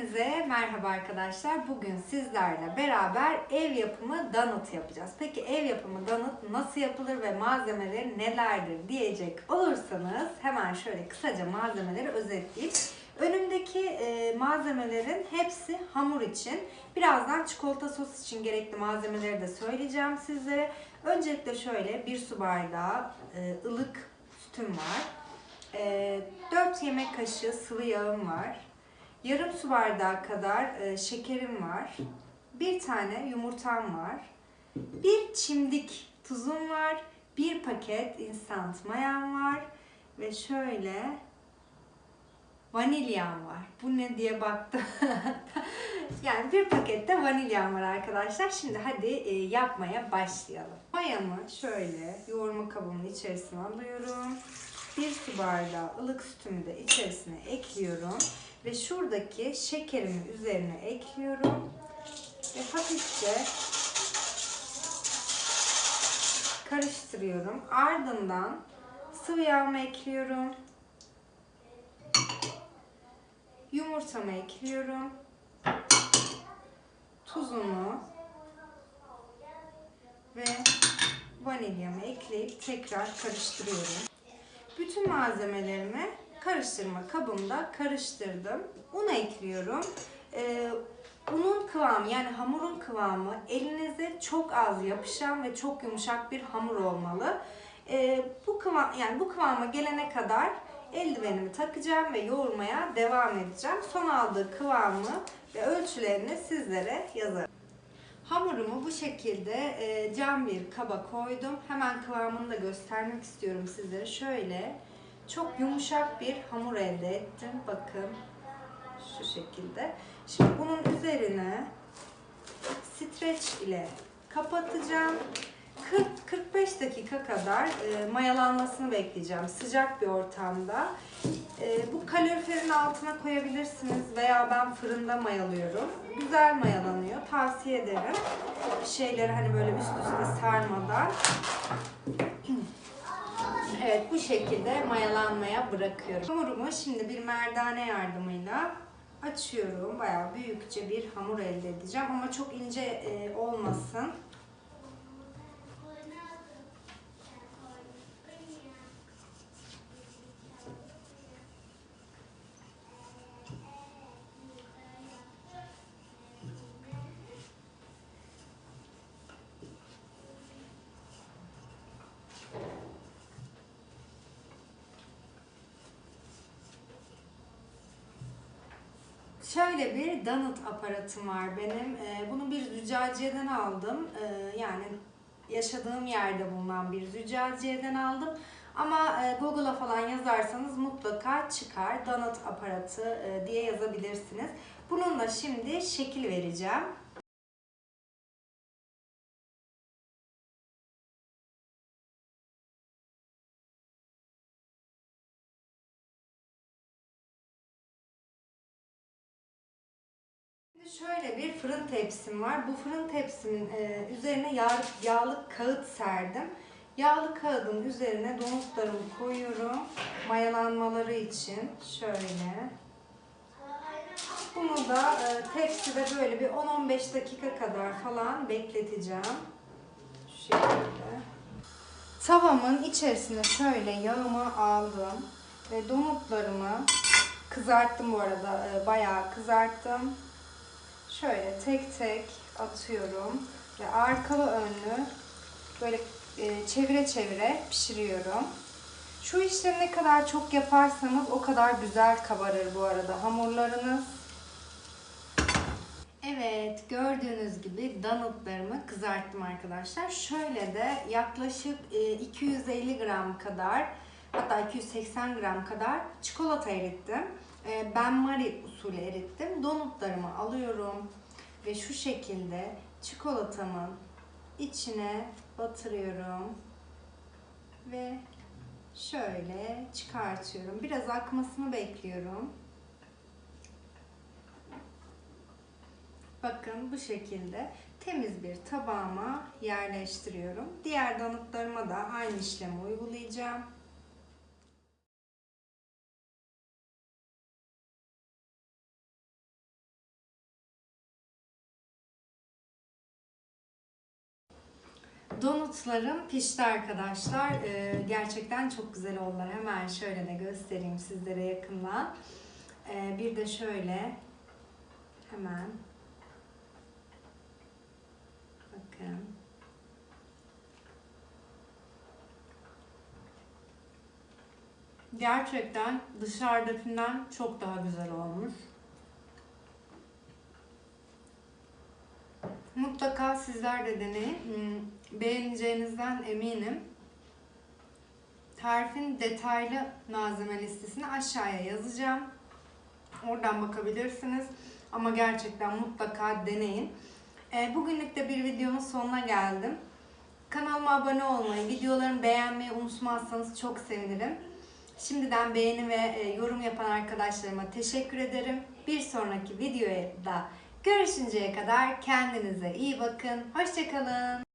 Hepinize merhaba arkadaşlar. Bugün sizlerle beraber ev yapımı donut yapacağız. Peki ev yapımı donut nasıl yapılır ve malzemeleri nelerdir diyecek olursanız hemen şöyle kısaca malzemeleri özetleyeyim. Önümdeki e, malzemelerin hepsi hamur için. Birazdan çikolata sos için gerekli malzemeleri de söyleyeceğim sizlere. Öncelikle şöyle bir su bardağı e, ılık sütüm var. E, 4 yemek kaşığı sıvı yağım var. Yarım su bardağı kadar e, şekerim var. Bir tane yumurtam var. Bir çimdik tuzum var. Bir paket instant mayam var. Ve şöyle vanilyam var. Bu ne diye baktım. yani bir pakette vanilyam var arkadaşlar. Şimdi hadi e, yapmaya başlayalım. Mayamı şöyle yoğurma kabımın içerisine alıyorum. Bir su bardağı ılık sütümü de içerisine ekliyorum. Ve şuradaki şekerimi üzerine ekliyorum. Ve hafifçe karıştırıyorum. Ardından sıvı yağımı ekliyorum. Yumurtamı ekliyorum. Tuzumu ve vanilyamı ekleyip tekrar karıştırıyorum. Bütün malzemelerimi karıştırma kabımda karıştırdım. Un ekliyorum. Ee, unun kıvamı yani hamurun kıvamı elinize çok az yapışan ve çok yumuşak bir hamur olmalı. Ee, bu kıvam yani bu kıvama gelene kadar eldivenimi takacağım ve yoğurmaya devam edeceğim. Son aldığı kıvamı ve ölçülerini sizlere yazarım. Hamurumu bu şekilde e, cam bir kaba koydum. Hemen kıvamını da göstermek istiyorum sizlere. Şöyle çok yumuşak bir hamur elde ettim. Bakın şu şekilde. Şimdi bunun üzerine streç ile kapatacağım. 40-45 dakika kadar e, mayalanmasını bekleyeceğim sıcak bir ortamda. E, bu kaloriferin altına koyabilirsiniz veya ben fırında mayalıyorum. Güzel mayalanıyor. Tavsiye ederim. Şeyleri hani böyle üst üste sarmadan. Evet bu şekilde mayalanmaya bırakıyorum. Hamurumu şimdi bir merdane yardımıyla açıyorum. Bayağı büyükçe bir hamur elde edeceğim ama çok ince e, olmasın. Şöyle bir donut aparatım var benim. Ee, Bunu bir züccaciyeden aldım. Ee, Yani yaşadığım yerde bulunan bir züccaciyeden aldım. Ama e, Google'a falan yazarsanız mutlaka çıkar. Donut aparatı e, diye yazabilirsiniz. Bununla şimdi şekil vereceğim. Şöyle bir fırın tepsim var. Bu fırın tepsimin e, üzerine yağ, yağlı kağıt serdim. Yağlı kağıdın üzerine donutlarımı koyuyorum. Mayalanmaları için şöyle. Bunu da e, tepside böyle bir 10-15 dakika kadar falan bekleteceğim. Şu şekilde. Tavamın içerisine şöyle yağımı aldım ve donutlarımı kızarttım bu arada. e, Bayağı kızarttım. Şöyle tek tek atıyorum ve arkalı önlü böyle e, çevire çevire pişiriyorum. Şu işlemi ne kadar çok yaparsanız o kadar güzel kabarır bu arada hamurlarınız. Evet gördüğünüz gibi donutlarımı kızarttım arkadaşlar. Şöyle de yaklaşık e, 250 gram kadar hatta 280 gram kadar çikolata erittim. E, Ben Marie usulü erittim. Donutlarımı alıyorum ve şu şekilde çikolatamın içine batırıyorum ve şöyle çıkartıyorum. Biraz akmasını bekliyorum. Bakın bu şekilde temiz bir tabağıma yerleştiriyorum. Diğer donutlarıma da aynı işlemi uygulayacağım. Donutlarım pişti arkadaşlar. Ee, gerçekten çok güzel oldular. Hemen şöyle de göstereyim sizlere yakından. Ee, bir de şöyle hemen bakın. Gerçekten dışarıdakinden çok daha güzel olmuş. Mutlaka sizler de deneyin. Hmm, Beğeneceğinizden eminim. Tarifin detaylı malzeme listesini aşağıya yazacağım. Oradan bakabilirsiniz. Ama gerçekten mutlaka deneyin. Ee, Bugünlük de bir videonun sonuna geldim. Kanalıma abone olmayı, videolarımı beğenmeyi unutmazsanız çok sevinirim. Şimdiden beğeni ve e, yorum yapan arkadaşlarıma teşekkür ederim. Bir sonraki videoda görüşünceye kadar kendinize iyi bakın. Hoşçakalın.